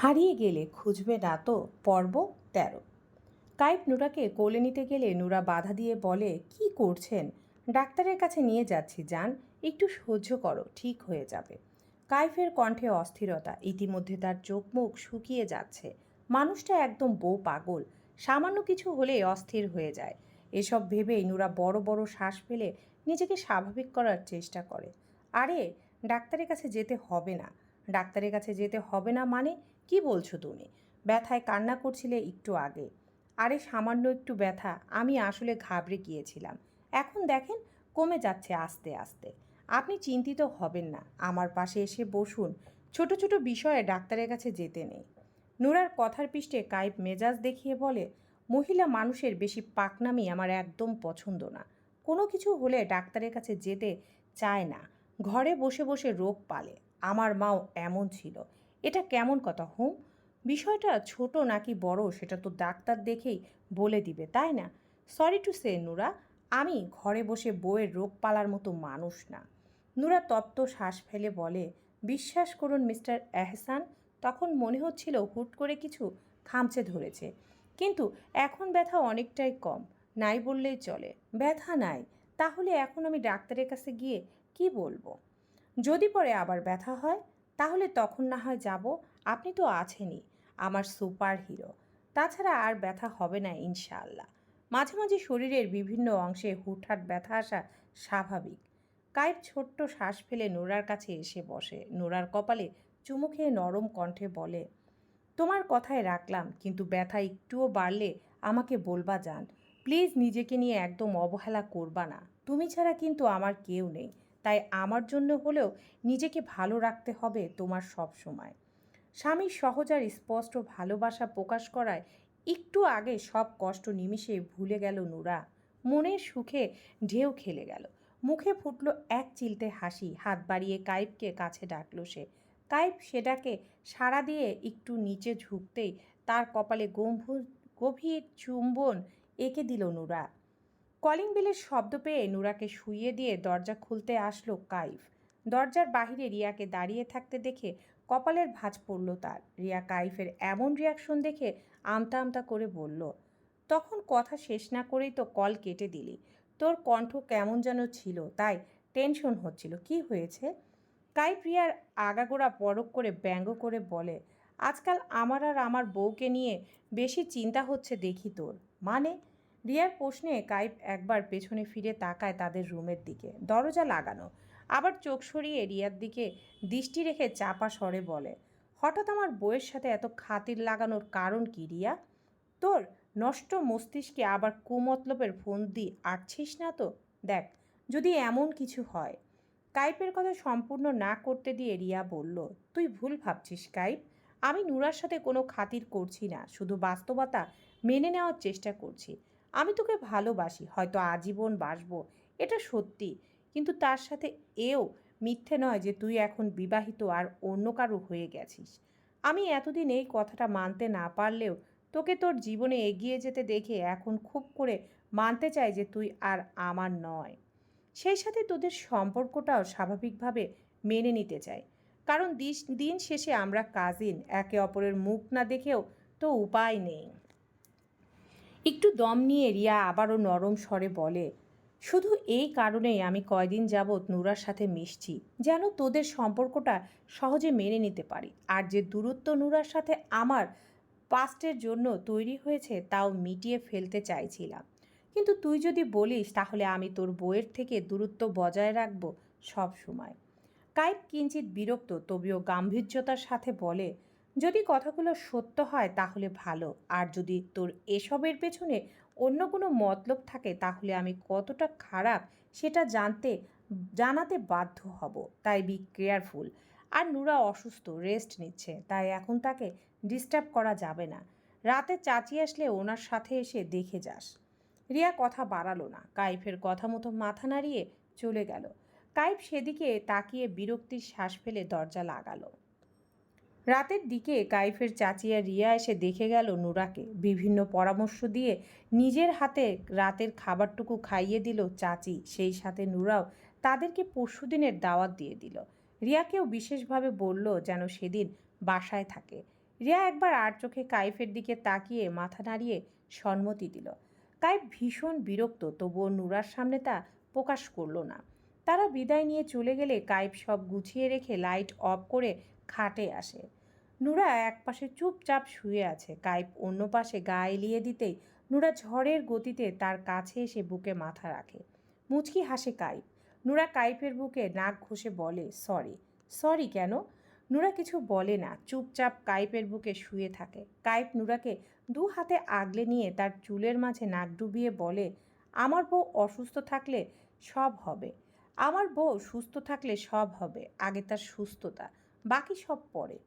হারিয়ে গেলে খুঁজবে না তো পর্ব তেরো। কাইপ নুরাকে কোলে নিতে গেলে নুরা বাধা দিয়ে বলে, কি করছেন? ডাক্তারের কাছে নিয়ে যাচ্ছি, যান। একটু সহ্য করো, ঠিক হয়ে যাবে। কাইফের কণ্ঠে অস্থিরতা, ইতিমধ্যে তার চোখ মুখ শুকিয়ে যাচ্ছে। মানুষটা একদম বউ পাগল। সামান্য কিছু হলে অস্থির হয়ে যায়। এসব ভেবেই নুরা বড় বড় শ্বাস ফেলে নিজেকে স্বাভাবিক করার চেষ্টা করে। আরে, ডাক্তারের কাছে যেতে হবে না। ডাক্তারের কাছে যেতে হবে না মানে কি বলছো তুমি? ব্যথায় কান্না করছিলে একটু আগে। আরে, সামান্য একটু ব্যথা। আমি আসলে ঘাবড়ে গিয়েছিলাম। এখন দেখেন, কমে যাচ্ছে আস্তে আস্তে। আপনি চিন্তিত হবেন না। আমার পাশে এসে বসুন। ছোট ছোট বিষয়ে ডাক্তারের কাছে যেতে নেই। নুরার কথার পৃষ্ঠে কাইপ মেজাজ দেখিয়ে বলে, মহিলা মানুষের বেশি পাকনামি আমার একদম পছন্দ না। কোনো কিছু হলে ডাক্তারের কাছে যেতে চায় না। ঘরে বসে বসে রোগ পালে। আমার মাও এমন ছিল। এটা কেমন কথা, হুম? বিষয়টা ছোট নাকি বড় সেটা তো ডাক্তার দেখেই বলে দিবে, তাই না? সরি টু সে নুরা, আমি ঘরে বসে বইয়ের রোগ পালার মতো মানুষ না। নুরা তপ্ত শ্বাস ফেলে বলে, বিশ্বাস করুন মিস্টার এহসান, তখন মনে হচ্ছিল হুট করে কিছু খামচে ধরেছে। কিন্তু এখন ব্যথা অনেকটাই কম, নাই বললেই চলে। ব্যথা নাই, তাহলে এখন আমি ডাক্তারের কাছে গিয়ে কি বলব? যদি পরে আবার ব্যথা হয় তাহলে তখন না হয় যাব। আপনি তো আছেনই, আমার সুপার হিরো তাছাড়া আর ব্যথা হবে না ইনশাআল্লাহ। মাঝে মাঝে শরীরের বিভিন্ন অংশে হুটহাট ব্যথা আসা স্বাভাবিক। কায়েব ছোট্ট শ্বাস ফেলে নোরার কাছে এসে বসে। নোরার কপালে চুমু খেয়ে নরম কণ্ঠে বলে, তোমার কথায় রাখলাম, কিন্তু ব্যথা একটুও বাড়লে আমাকে বলবা যান প্লিজ নিজেকে নিয়ে একদম অবহেলা করবা না। তুমি ছাড়া কিন্তু আমার কেউ নেই। তাই আমার জন্য হলেও নিজেকে ভালো রাখতে হবে তোমার সব সময়। স্বামীর সহজ আর স্পষ্ট ভালোবাসা প্রকাশ করায় একটু আগে সব কষ্ট নিমিষে ভুলে গেল নুরা। মনের সুখে ঢেউ খেলে গেল। মুখে ফুটলো এক চিলতে হাসি, হাত বাড়িয়ে কাইপকে কাছে ডাকলো সে। কাইপ সেটাকে সাড়া দিয়ে একটু নিচে ঝুঁকতেই তার কপালে গম্ভীর, গভীর চুম্বন এঁকে দিল নুরা। কলিং বেলের শব্দ পেয়ে নুরাকে শুইয়ে দিয়ে দরজা খুলতে আসলো কাইফ। দরজার বাহিরে রিয়াকে দাঁড়িয়ে থাকতে দেখে কপালের ভাঁজ পড়ল তার। রিয়া কাইফের এমন রিয়াকশন দেখে আমতা আমতা করে বলল, তখন কথা শেষ না করেই তো কল কেটে দিলি। তোর কণ্ঠ কেমন যেন ছিল, তাই টেনশন হচ্ছিল। কি হয়েছে? কাইফ রিয়ার আগাগোড়া পরক করে ব্যঙ্গ করে বলে, আজকাল আমার আর আমার বউকে নিয়ে বেশি চিন্তা হচ্ছে দেখি তোর। মানে রিয়ার প্রশ্নে কাইপ একবার পেছনে ফিরে তাকায় তাদের রুমের দিকে, দরজা লাগানো। আবার চোখ সরিয়ে রিয়ার দিকে দৃষ্টি রেখে চাপা স্বরে বলে, হঠাৎ আমার বইয়ের সাথে এত খাতির লাগানোর কারণ কি রিয়া? তোর নষ্ট মস্তিষ্কে আবার কুমতলবের ফোন দি আটছিস না তো? দেখ, যদি এমন কিছু হয়। কাইপের কথা সম্পূর্ণ না করতে দিয়ে রিয়া বলল, তুই ভুল ভাবছিস কাইপ আমি নুরার সাথে কোনো খাতির করছি না, শুধু বাস্তবতা মেনে নেওয়ার চেষ্টা করছি। আমি তোকে ভালোবাসি, হয়তো আজীবন বাসবো, এটা সত্যি। কিন্তু তার সাথে এও মিথ্যে নয় যে তুই এখন বিবাহিত আর অন্য কারও হয়ে গেছিস। আমি এতদিন এই কথাটা মানতে না পারলেও তোকে তোর জীবনে এগিয়ে যেতে দেখে এখন খুব করে মানতে চাই যে তুই আর আমার নয়। সেই সাথে তোদের সম্পর্কটাও স্বাভাবিকভাবে মেনে নিতে চাই। কারণ দিন শেষে আমরা কাজিন একে অপরের মুখ না দেখেও তো উপায় নেই। একটু দম নিয়ে রিয়া আবারও নরম স্বরে বলে, শুধু এই কারণেই আমি কয়দিন যাবৎ নুরার সাথে মিশছি, যেন তোদের সম্পর্কটা সহজে মেনে নিতে পারি। আর যে দূরত্ব নুরার সাথে আমার পাস্টের জন্য তৈরি হয়েছে, তাও মিটিয়ে ফেলতে চাইছিলাম। কিন্তু তুই যদি বলিস, তাহলে আমি তোর বইয়ের থেকে দূরত্ব বজায় রাখব সব সময়। কাইপ কিঞ্চিত বিরক্ত, তবেও গাম্ভীর্যতার সাথে বলে যদি কথাগুলো সত্য হয় তাহলে ভালো। আর যদি তোর এসবের পেছনে অন্য কোনো মতলব থাকে তাহলে আমি কতটা খারাপ সেটা জানতে, জানাতে বাধ্য হব। তাই বি কেয়ারফুল আর নুরা অসুস্থ রেস্ট নিচ্ছে। তাই এখন তাকে ডিস্টার্ব করা যাবে না। রাতে চাচি আসলে ওনার সাথে এসে দেখে যাস। রিয়া কথা বাড়ালো না। কাইফের কথা মতো মাথা নাড়িয়ে চলে গেল। কাইফ সেদিকে তাকিয়ে বিরক্তির শ্বাস ফেলে দরজা লাগালো। রাতের দিকে কাইফের চাচিয়া রিয়া এসে দেখে গেল নুরাকে। বিভিন্ন পরামর্শ দিয়ে নিজের হাতে রাতের খাবারটুকু খাইয়ে দিল চাচি। সেই সাথে নুরাও তাদেরকে পরশুদিনের দাওয়াত দিয়ে দিল। রিয়াকেও বিশেষভাবে বলল যেন সেদিন বাসায় থাকে। রিয়া একবার আর চোখে কাইফের দিকে তাকিয়ে মাথা নাড়িয়ে সম্মতি দিল। কাইফ ভীষণ বিরক্ত, তবুও নুরার সামনে তা প্রকাশ করল না। তারা বিদায় নিয়ে চলে গেলে কাইফ সব গুছিয়ে রেখে লাইট অফ করে খাটে আসে। নুরা এক পাশে চুপচাপ শুয়ে আছে। কাইপ অন্য পাশে গা এলিয়ে দিতেই নুরা ঝড়ের গতিতে তার কাছে এসে বুকে মাথা রাখে। মুচকি হাসে কাইপ নুরা কাইপের বুকে নাক ঘষে বলে, সরি সরি কেন? নুরা কিছু বলে না, চুপচাপ কাইপের বুকে শুয়ে থাকে। কাইপ নুরাকে দু হাতে আগলে নিয়ে তার চুলের মাঝে নাক ডুবিয়ে বলে, আমার বউ অসুস্থ থাকলে সব হবে। আমার বউ সুস্থ থাকলে সব হবে। আগে তার সুস্থতা, বাকি সব পরে।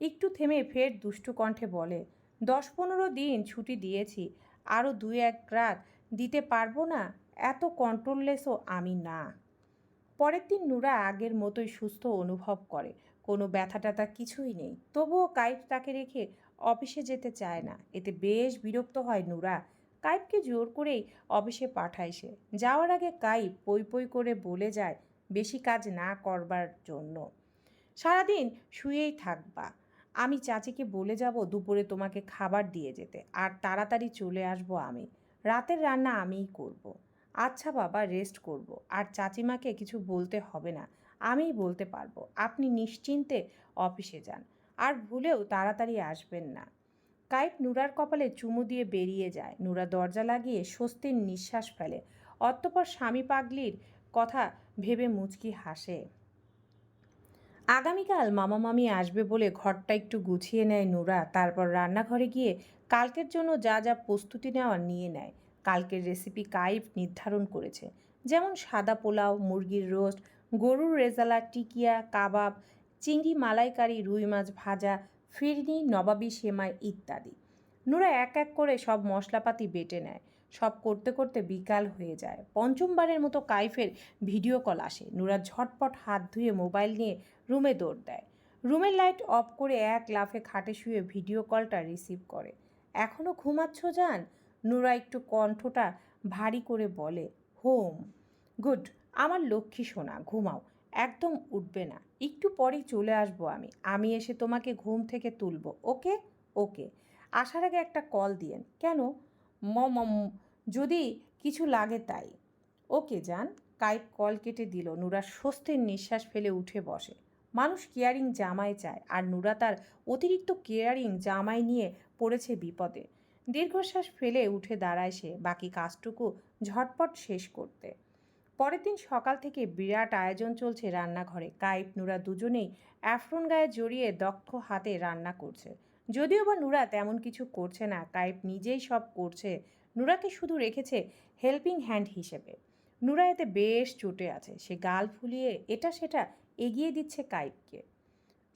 একটু থেমে ফের দুষ্টু কণ্ঠে বলে, দশ পনেরো দিন ছুটি দিয়েছি আরও দুই এক রাত দিতে পারব না, এত কন্ট্রোললেসও আমি না। পরের দিন নুরা আগের মতোই সুস্থ অনুভব করে, কোনো ব্যথা ট্যাথা কিছুই নেই। তবুও কাইপ তাকে রেখে অফিসে যেতে চায় না। এতে বেশ বিরক্ত হয় নুরা। কাইপকে জোর করেই অফিসে পাঠায় সে। যাওয়ার আগে কাইপ পই পই করে বলে যায়, বেশি কাজ না করবার জন্য। সারাদিন শুয়েই থাকবা। আমি চাচিকে বলে যাব দুপুরে তোমাকে খাবার দিয়ে যেতে, আর তাড়াতাড়ি চলে আসব আমি। রাতের রান্না আমিই করব। আচ্ছা বাবা রেস্ট করব। আর চাচিমাকে কিছু বলতে হবে না, আমিই বলতে পারব। আপনি নিশ্চিন্তে অফিসে যান, আর ভুলেও তাড়াতাড়ি আসবেন না। কাইপ নুরার কপালে চুমু দিয়ে বেরিয়ে যায়। নুরা দরজা লাগিয়ে স্বস্তির নিঃশ্বাস ফেলে। অতঃপর স্বামী পাগলির কথা ভেবে মুচকি হাসে। আগামীকাল মামা মামি আসবে বলে ঘরটা একটু গুছিয়ে নেয় নুরা। তারপর রান্নাঘরে গিয়ে কালকের জন্য যা যা প্রস্তুতি নেওয়া নিয়ে নেয়। কালকের রেসিপি কাইফ নির্ধারণ করেছে। যেমন সাদা পোলাও, মুরগির রোস্ট, গরুর রেজালা, টিকিয়া, কাবাব, চিংড়ি মালাইকারি, রুই মাছ ভাজা, ফিরনি, নবাবি সেমাই ইত্যাদি। নুরা এক এক করে সব মশলাপাতি বেটে নেয়। সব করতে করতে বিকাল হয়ে যায়। পঞ্চমবারের মতো কাইফের ভিডিও কল আসে। নুরা ঝটপট হাত ধুয়ে মোবাইল নিয়ে রুমে দৌড় দেয়। রুমের লাইট অফ করে এক লাফে খাটে শুয়ে ভিডিও কলটা রিসিভ করে। এখনও ঘুমাচ্ছ যান নুরা একটু কণ্ঠটা ভারী করে বলে, হোম। গুড, আমার লক্ষ্মী সোনা, ঘুমাও। একদম উঠবে না। একটু পরেই চলে আসব আমি। আমি এসে তোমাকে ঘুম থেকে তুলব। ওকে? ওকে। আসার আগে একটা কল দিয়েন। কেন? ম ম- যদি কিছু লাগে তাই। ওকে যান কাইপ কল কেটে দিল। নুরা স্বস্তির নিঃশ্বাস ফেলে উঠে বসে। মানুষ কেয়ারিং জামাই চায় আর নুরা তার অতিরিক্ত কেয়ারিং জামাই নিয়ে পড়েছে বিপদে। দীর্ঘশ্বাস ফেলে উঠে দাঁড়ায় সে বাকি কাজটুকু ঝটপট শেষ করতে। পরের দিন সকাল থেকে বিরাট আয়োজন চলছে রান্নাঘরে। কাইপ নুরা দুজনেই অ্যাফ্রন গায়ে জড়িয়ে দক্ষ হাতে রান্না করছে। যদিও বা নুরা তেমন কিছু করছে না কাইপ নিজেই সব করছে, নুরাকে শুধু রেখেছে হেল্পিং হ্যান্ড হিসেবে। নুরা এতে বেশ চটে আছে, সে গাল ফুলিয়ে এটা সেটা এগিয়ে দিচ্ছে কাইপকে।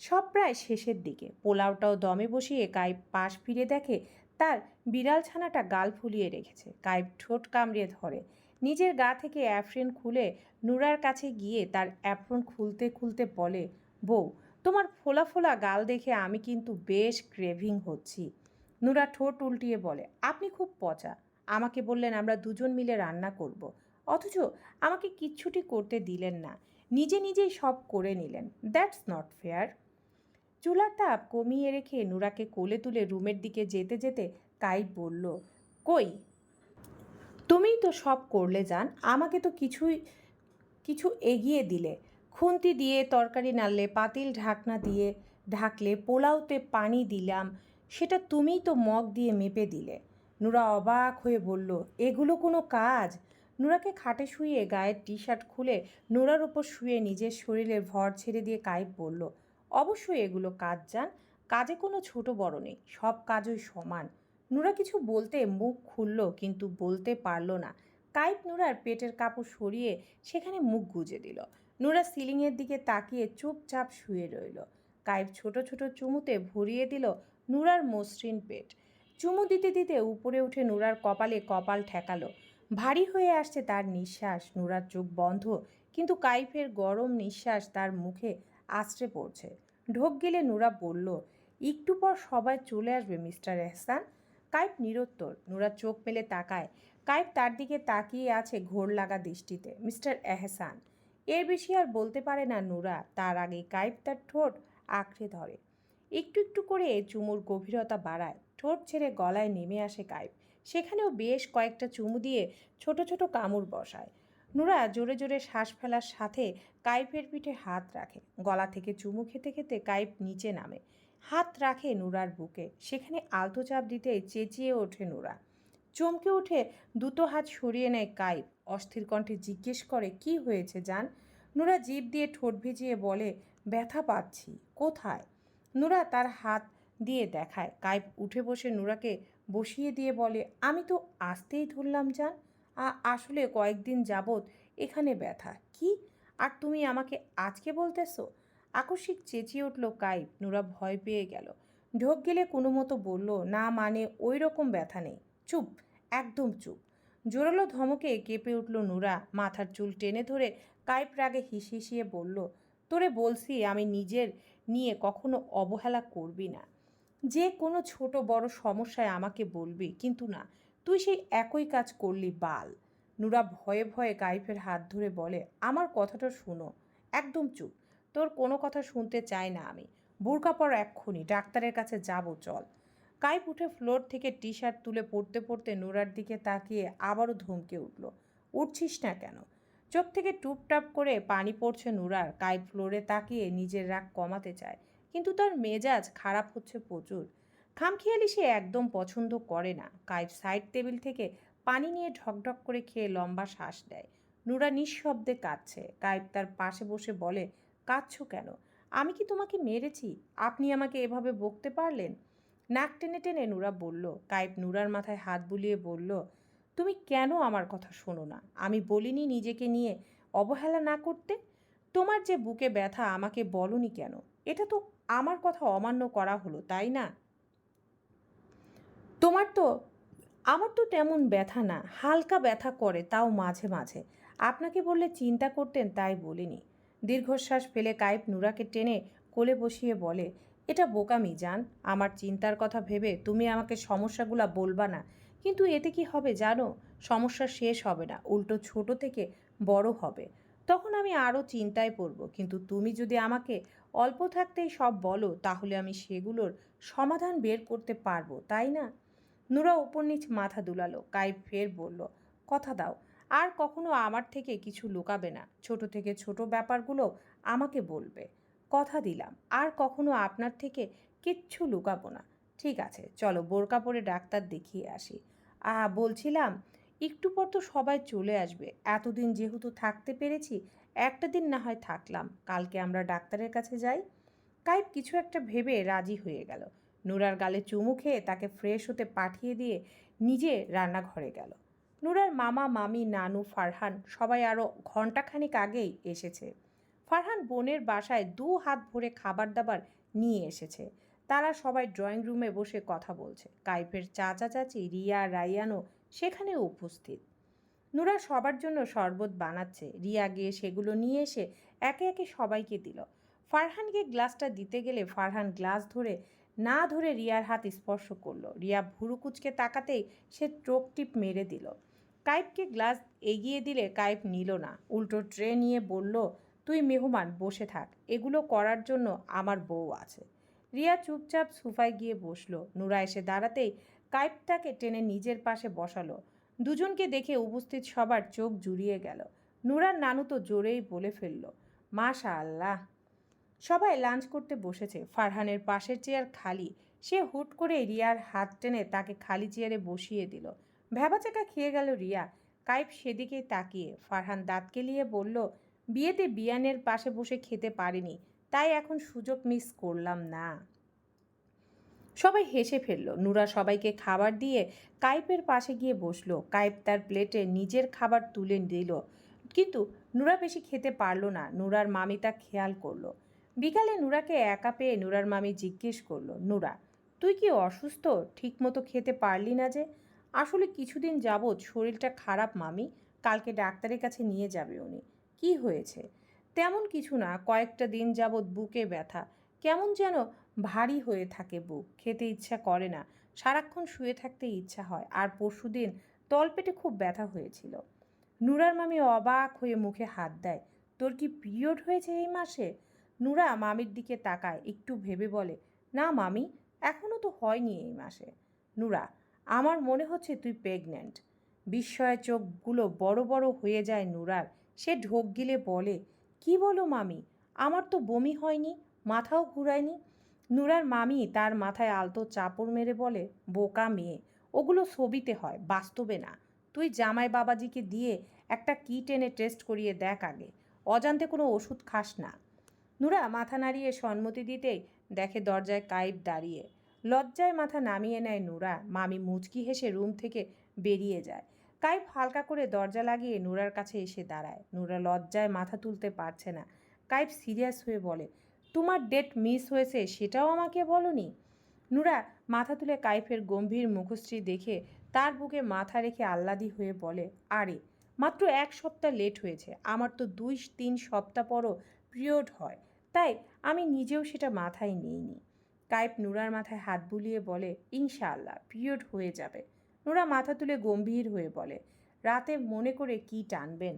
সব প্রায় শেষের দিকে, পোলাওটাও দমে বসিয়ে কাইপ পাশ ফিরে দেখে তার বিড়াল ছানাটা গাল ফুলিয়ে রেখেছে। কাইপ ঠোঁট কামড়িয়ে ধরে, নিজের গা থেকে অ্যাফ্রেন খুলে নুরার কাছে গিয়ে তার অ্যাপ্রন খুলতে খুলতে বলে, বউ তোমার ফোলা ফোলা গাল দেখে আমি কিন্তু বেশ ক্রেভিং হচ্ছি। নুরা ঠোঁট উল্টিয়ে বলে, আপনি খুব পচা। আমাকে বললেন আমরা দুজন মিলে রান্না করব। অথচ আমাকে কিচ্ছুটি করতে দিলেন না। নিজে নিজেই সব করে নিলেন। That's not fair. চুলার তাপ কমিয়ে রেখে নুরাকে কোলে তুলে রুমের দিকে যেতে যেতে কাইপ বলল, কই? তুমিই তো সব করলে যান। আমাকে তো কিছুই, কিছু এগিয়ে দিলে। খুন্তি দিয়ে তরকারি নাড়লে, পাতিল ঢাকনা দিয়ে ঢাকলে পোলাওতে পানি দিলাম, সেটা তুমিই তো মগ দিয়ে মেপে দিলে। নুরা অবাক হয়ে বলল, এগুলো কোনো কাজ? নুরাকে খাটে শুয়ে গায়ের টি শার্ট খুলে নুরার ওপর শুয়ে নিজের শরীরের ভর ছেড়ে দিয়ে কাইপ বলল অবশ্যই এগুলো কাজ যান কাজে কোনো ছোট বড় নেই, সব কাজই সমান। নুরা কিছু বলতে মুখ খুলল, কিন্তু বলতে পারল না। কাইপ নুরার পেটের কাপড় সরিয়ে সেখানে মুখ গুজে দিল। নুরা সিলিংয়ের দিকে তাকিয়ে চুপচাপ শুয়ে রইল। কাইপ ছোট ছোট চুমুতে ভরিয়ে দিল নুরার মসৃণ পেট। চুমু দিতে দিতে উপরে উঠে নুরার কপালে কপাল ঠেকালো। ভারী হয়ে আসছে তার নিঃশ্বাস। নুরার চোখ বন্ধ, কিন্তু কাইফের গরম নিঃশ্বাস তার মুখে আশ্রে পড়ছে। ঢোক গেলে নুরা বলল, একটু পর সবাই চলে আসবে, মিস্টার এহসান। কাইপ নিরত্তর। নুরা চোখ মেলে তাকায়। কাইপ তার দিকে তাকিয়ে আছে ঘোর লাগা দৃষ্টিতে। মিস্টার এহসান এর বেশি আর বলতে পারে না নুরা। তার আগে কাইপ তার ঠোঁট আঁকড়ে ধরে। একটু একটু করে চুমুর গভীরতা বাড়ায়। ঠোঁট ছেড়ে গলায় নেমে আসে কাইপ সেখানেও বেশ কয়েকটা চুমু দিয়ে ছোট ছোট কামড় বসায়। নুরা জোরে জোরে শ্বাস ফেলার সাথে কাইপের পিঠে হাত রাখে। গলা থেকে চুমু খেতে খেতে কাইপ নিচে নামে। হাত রাখে নুরার বুকে। সেখানে আলতো চাপ দিতে চেঁচিয়ে ওঠে নুরা। চমকে উঠে দুটো হাত সরিয়ে নেয় কাইপ অস্থির কণ্ঠে জিজ্ঞেস করে, কি হয়েছে যান নুরা জিভ দিয়ে ঠোঁট ভিজিয়ে বলে, ব্যথা পাচ্ছি, কোথায়? নুরা তার হাত দিয়ে দেখায় কাইপ উঠে বসে নুরাকে বসিয়ে দিয়ে বলে, আমি তো আসতেই ধরলাম আ- আসলে কয়েকদিন যাবৎ এখানে ব্যথা, কি? আর তুমি আমাকে আজকে বলতেছো? আকস্মিক চেঁচিয়ে উঠল কাইপ নুরা ভয় পেয়ে গেল। ঢোক গেলে কোনো মতো বলল, না মানে ওই রকম ব্যথা নেই, চুপ, একদম চুপ। জোরালো ধমকে কেঁপে উঠল নুরা। মাথার চুল টেনে ধরে কাইপ রাগে হিসিয়ে বলল, তোরে বলছি আমি নিজের নিয়ে কখনো অবহেলা করবি না। যে কোনো ছোট বড় সমস্যায় আমাকে বলবি, কিন্তু না, তুই সেই একই কাজ করলি, বাল। নুরা ভয়ে ভয়ে কাইফের হাত ধরে বলে, আমার কথাটা শুনো, একদম চুপ। তোর কোনো কথা শুনতে চাই না আমি। বোরকা পর এক্ষুনি, ডাক্তারের কাছে যাব, চল। কাইপ উঠে ফ্লোর থেকে টি শার্ট তুলে পড়তে পড়তে নোরার দিকে তাকিয়ে আবারও ধমকে উঠল, উঠছিস না কেন? চোখ থেকে টুপটাপ করে পানি পড়ছে নুরার কাইপ ফ্লোরে তাকিয়ে নিজের রাগ কমাতে চায়, কিন্তু তার মেজাজ খারাপ হচ্ছে প্রচুর। খামখেয়ালি সে একদম পছন্দ করে না কাইপ সাইড টেবিল থেকে পানি নিয়ে ঢকঢক করে খেয়ে লম্বা শ্বাস দেয় নুরা নিঃশব্দে কাঁদছে কাইপ তার পাশে বসে বলে, কাঁদছো কেন? আমি কি তোমাকে মেরেছি? আপনি আমাকে এভাবে বকতে পারলেন? নাক টেনে টেনে নুরা বলল কাইপ নুরার মাথায় হাত বুলিয়ে বলল, তুমি কেন আমার কথা শোনো না? আমি বলিনি নিজেকে নিয়ে অবহেলা না করতে? তোমার যে বুকে ব্যথা আমাকে বলনি কেন? এটা তো আমার কথা অমান্য করা হলো, তাই না? তোমার তো, আমার তো তেমন ব্যথা না, হালকা ব্যথা করে তাও মাঝে মাঝে। আপনাকে বললে চিন্তা করতেন, তাই বলিনি। দীর্ঘশ্বাস ফেলে কাইপ নুরাকে টেনে কোলে বসিয়ে বলে এটা বোকামি, জান। আমার চিন্তার কথা ভেবে তুমি আমাকে সমস্যাগুলো বলবা না। কিন্তু এতে কি হবে জানো? সমস্যা শেষ হবে না, উল্টো ছোট থেকে বড় হবে। তখন আমি আরও চিন্তায় পড়ব, কিন্তু তুমি যদি আমাকে অল্প থাকতেই সব বলো, তাহলে আমি সেগুলোর সমাধান বের করতে পারব, তাই না? নুরা উপর নিচ মাথা দুলালো কাইপ ফের বলল, কথা দাও, আর কখনো আমার থেকে কিছু লুকাবে না। ছোট থেকে ছোট ব্যাপারগুলো আমাকে বলবে। কথা দিলাম। আর কখনো আপনার থেকে কিচ্ছু লুকাবো না। ঠিক আছে, চলো বোরকা পরে ডাক্তার দেখিয়ে আসি। আহ বলছিলাম, একটু পর তো সবাই চলে আসবে। এতদিন যেহেতু থাকতে পেরেছি, একটা দিন না হয় থাকলাম। কালকে আমরা ডাক্তারের কাছে যাই। কাইপ কিছু একটা ভেবে রাজি হয়ে গেল। নুরার গালে চুমু খেয়ে তাকে ফ্রেশ হতে পাঠিয়ে দিয়ে নিজে রান্নাঘরে গেল। নুরার মামা, মামি, নানু, ফারহান সবাই আরও ঘন্টাখানিক আগেই এসেছে। ফারহান বোনের বাসায় দু হাত ভরে খাবার দাবার নিয়ে এসেছে। তারা সবাই ড্রয়িং রুমে বসে কথা বলছে। কাইফের চাচা চাচি রিয়া, রাইয়ানও সেখানে উপস্থিত। নুরা সবার জন্য শরবত বানাচ্ছে। রিয়া গিয়ে সেগুলো নিয়ে এসে একে একে সবাইকে দিল। ফারহানকে গ্লাসটা দিতে গেলে ফারহান গ্লাস ধরে, না ধরে রিয়ার হাত স্পর্শ করল। রিয়া ভুরু কুচকে তাকাতেই সে চোখ টিপ মেরে দিল। কাইপকে গ্লাস এগিয়ে দিলে কাইপ নিল না। উল্টো ট্রে নিয়ে বলল তুই মেহমান, বসে থাক। এগুলো করার জন্য আমার বউ আছে। রিয়া চুপচাপ সুফায় গিয়ে বসল। নুরা এসে দাঁড়াতেই কাইপ তাকে টেনে নিজের পাশে বসালো। দুজনকে দেখে উপস্থিত সবার চোখ জুড়িয়ে গেল। নুরার নানু তো জোরেই বলে ফেলল মাশা আল্লাহ সবাই লাঞ্চ করতে বসেছে। ফারহানের পাশের চেয়ার খালি। সে হুট করে রিয়ার হাত টেনে তাকে খালি চেয়ারে বসিয়ে দিল। ভ্যাবাচাকা খেয়ে গেল রিয়া। কাইপ সেদিকে তাকিয়ে। ফারহান দাঁতকে কেলিয়ে বলল বিয়েতে বিয়ানের পাশে বসে খেতে পারিনি, তাই এখন সুযোগ মিস করলাম না। সবাই হেসে ফেলল। নুরা সবাইকে খাবার দিয়ে কাইপের পাশে গিয়ে বসল। কাইপ তার প্লেটে নিজের খাবার তুলে দিল কিন্তু নুরা বেশি খেতে পারল না। নুরার মামি তা খেয়াল করল। বিকালে নুরাকে একা পেয়ে নুরার মামি জিজ্ঞেস করল, নুরা, তুই কি অসুস্থ? ঠিকমতো খেতে পারলি না যে? আসলে কিছুদিন যাবৎ শরীরটা খারাপ, মামি। কালকে ডাক্তারের কাছে নিয়ে যাবে উনি। কি হয়েছে? তেমন কিছু না, কয়েকটা দিন যাবৎ বুকে ব্যথা। কেমন যেন ভারী হয়ে থাকে বুক। খেতে ইচ্ছা করে না। সারাক্ষণ শুয়ে থাকতে ইচ্ছা হয়। আর পরশুদিন তলপেটে খুব ব্যথা হয়েছিল। নুরার মামি অবাক হয়ে মুখে হাত দেয়, তোর কি পিরিয়ড হয়েছে এই মাসে? নুরা মামির দিকে তাকায়, একটু ভেবে বলে, না মামি এখনও তো হয়নি এই মাসে। নুরা, আমার মনে হচ্ছে তুই প্রেগন্যান্ট। বিস্ময়ের চোখগুলো বড় বড় হয়ে যায় নুরার। সে ঢোক গিলে বলে, কি বলো মামি? আমার তো বমি হয়নি, মাথাও ঘুরায়নি। নুরার মামি তার মাথায় আলতো চাপড় মেরে বলে, বোকা মেয়ে, ওগুলো ছবিতে হয়, বাস্তবে না। তুই জামাই বাবাজিকে দিয়ে একটা কিট এনে টেস্ট করিয়ে দেখ আগে, অজান্তে কোনো ওষুধ খাস না। নুরা মাথা নাড়িয়ে সম্মতি দিতেই দেখে দরজায় কাইব দাঁড়িয়ে। লজ্জায় মাথা নামিয়ে নেয় নুরা। মামি মুচকি হেসে রুম থেকে বেরিয়ে যায়। কাইব হালকা করে দরজা লাগিয়ে নুরার কাছে এসে দাঁড়ায়। নুরা লজ্জায় মাথা তুলতে পারছে না। কাইব সিরিয়াস হয়ে বলে, তোমার ডেট মিস হয়েছে সেটাও আমাকে বলনি? নুরা মাথা তুলে কাইফের গম্ভীর মুখশ্রী দেখে তার বুকে মাথা রেখে আহ্লাদি হয়ে বলে, আরে, মাত্র এক সপ্তাহ লেট হয়েছে। আমার তো দুই, তিন সপ্তাহ পরও পিরিয়ড হয়। তাই আমি নিজেও সেটা মাথায় নিইনি। কাইপ নুরার মাথায় হাত বুলিয়ে বলে, ইনশাআল্লাহ, পিরিয়ড হয়ে যাবে। নুরা মাথা তুলে গম্ভীর হয়ে বলে, রাতে মনে করে কি টানবেন?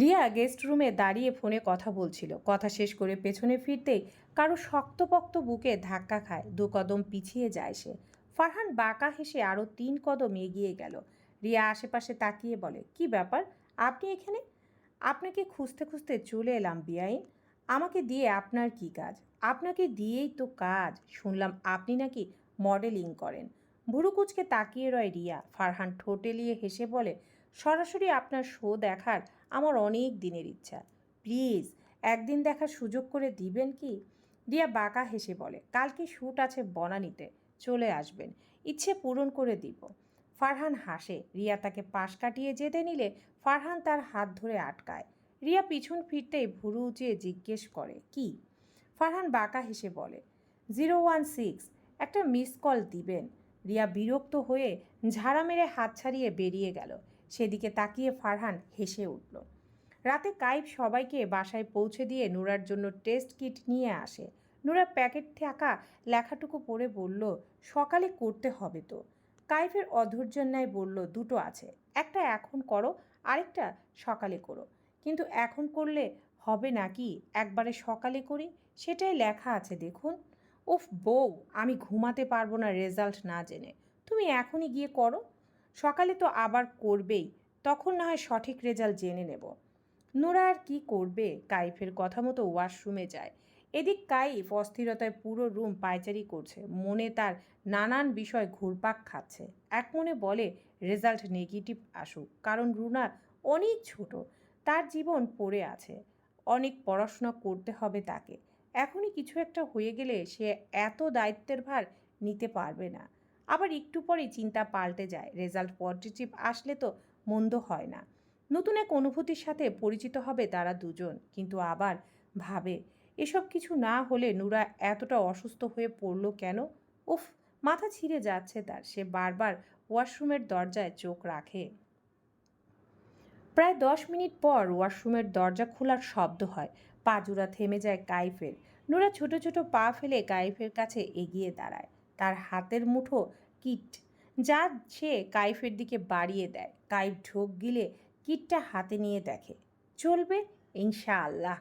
রিয়া গেস্ট রুমে দাঁড়িয়ে ফোনে কথা বলছিল। কথা শেষ করে পেছনে ফিরতেই কারও শক্তপক্ত বুকে ধাক্কা খায়। দু কদম পিছিয়ে যায় সে। ফারহান বাঁকা হেসে আরও তিন কদম এগিয়ে গেল। রিয়া আশেপাশে তাকিয়ে বলে, কি ব্যাপার? আপনি এখানে? আপনাকে খুঁজতে খুঁজতে চলে এলাম বিআইন। আমাকে দিয়ে আপনার কি কাজ? আপনাকে দিয়েই তো কাজ। শুনলাম আপনি নাকি মডেলিং করেন। ভুরুকুচকে তাকিয়ে রয় রিয়া। ফারহান ঠোঁটেলিয়ে হেসে বলে, সরাসরি আপনার শো দেখার আমার অনেক দিনের ইচ্ছা। প্লিজ, একদিন দেখার সুযোগ করে দিবেন কি? রিয়া বাঁকা হেসে বলে কালকে শ্যুট আছে বনানিতে? চলে আসবেন। ইচ্ছে পূরণ করে দিব। ফারহান হাসে। রিয়া তাকে পাশ কাটিয়ে যেতে নিলে ফারহান তার হাত ধরে আটকায়। রিয়া পিছন ফিরতেই ভুরু উঁচিয়ে জিজ্ঞেস করে, কি? ফারহান বাঁকা হেসে বলে, জিরো ওয়ান সিক্স, একটা মিস কল দিবেন। রিয়া বিরক্ত হয়ে ঝাড়া মেরে হাত ছাড়িয়ে বেরিয়ে গেল। সেদিকে তাকিয়ে ফারহান হেসে উঠল। রাতে কাইব সবাইকে বাসায় পৌঁছে দিয়ে নুরার জন্য টেস্ট কিট নিয়ে আসে। নুরা প্যাকেট থাকা লেখাটুকু পড়ে বলল, সকালে করতে হবে তো। কাইফের অধৈর্যের ন্যায় বলল, দুটো আছে। একটা এখন করো, আরেকটা সকালে করো। কিন্তু এখন করলে হবে নাকি একবারে সকালে করি? সেটাই লেখা আছে, দেখুন। উফ, বউ, আমি ঘুমাতে পারব না রেজাল্ট না জেনে। তুমি এখনই গিয়ে করো। সকালে তো আবার করবেই, তখন না হয় সঠিক রেজাল্ট জেনে নেব। নোরা আর কি করবে? কাইফের কথা মতো ওয়াশরুমে যায়। এদিক কাইফ অস্থিরতায় পুরো রুম পায়চারি করছে। মনে তার নানান বিষয় ঘুরপাক খাচ্ছে। এক মনে বলে, রেজাল্ট নেগেটিভ আসুক, কারণ রুনা অনেক ছোট, তার জীবন পড়ে আছে। অনেক পড়াশোনা করতে হবে তাকে। এখনই কিছু একটা হয়ে গেলে সে এত দায়িত্বের ভার নিতে পারবে না। আবার একটু পরেই চিন্তা পাল্টে যায় রেজাল্ট পজিটিভ আসলে তো মন্দ হয় না। নতুন এক অনুভূতির সাথে পরিচিত হবে তারা দুজন, কিন্তু আবার ভাবে, এসব কিছু না হলে নুরা এতটা অসুস্থ হয়ে পড়ল কেন? উফ, মাথা ছিঁড়ে যাচ্ছে তার, সে বারবার ওয়াশরুমের দরজায় চোখ রাখে। প্রায় দশ মিনিট পর ওয়াশরুমের দরজা খোলার শব্দ হয় পাজুরা থেমে যায় কাইফের। নোরা ছোট ছোট পা ফেলে কাইফের কাছে এগিয়ে দাঁড়ায়। তার হাতের মুঠো কিট যা সে কাইফের দিকে বাড়িয়ে দেয়। কাইফ ঢোক গিলে কিটটা হাতে নিয়ে দেখে, চলবে ইনশাআল্লাহ।